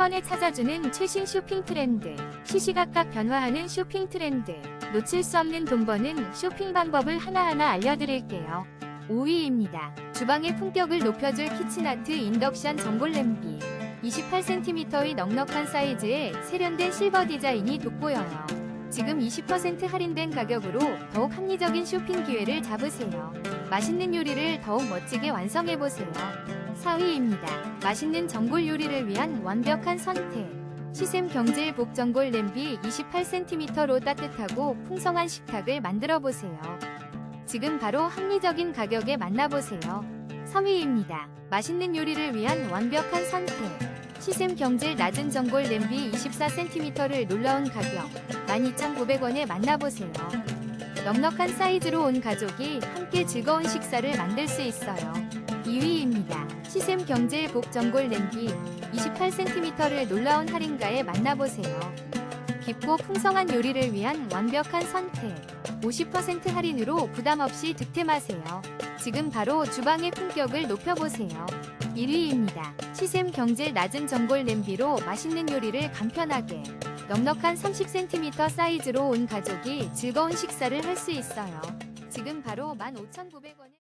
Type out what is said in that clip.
번에 찾아주는 최신 쇼핑 트렌드, 시시각각 변화하는 쇼핑 트렌드, 놓칠 수 없는 돈 버는 쇼핑 방법을 하나하나 알려드릴게요. 5위입니다. 주방의 품격을 높여줄 키친아트 인덕션 전골 냄비. 28cm의 넉넉한 사이즈에 세련된 실버 디자인이 돋보여요. 지금 20% 할인된 가격으로 더욱 합리적인 쇼핑 기회를 잡으세요. 맛있는 요리를 더욱 멋지게 완성해보세요. 4위입니다. 맛있는 전골 요리를 위한 완벽한 선택. 시샘 경질 복전골 냄비 28cm로 따뜻하고 풍성한 식탁을 만들어 보세요. 지금 바로 합리적인 가격에 만나보세요. 3위입니다. 맛있는 요리를 위한 완벽한 선택. 시샘 경질 낮은 전골 냄비 24cm를 놀라운 가격 12,900원에 만나보세요. 넉넉한 사이즈로 온 가족이 함께 즐거운 식사를 만들 수 있어요. 2위입니다. 시샘 경질 복전골 냄비 28cm를 놀라운 할인가에 만나보세요. 깊고 풍성한 요리를 위한 완벽한 선택. 50% 할인으로 부담 없이 득템하세요. 지금 바로 주방의 품격을 높여보세요. 1위입니다. 시샘 경질 낮은 전골 냄비로 맛있는 요리를 간편하게 넉넉한 30cm 사이즈로 온 가족이 즐거운 식사를 할 수 있어요. 지금 바로 15,900원에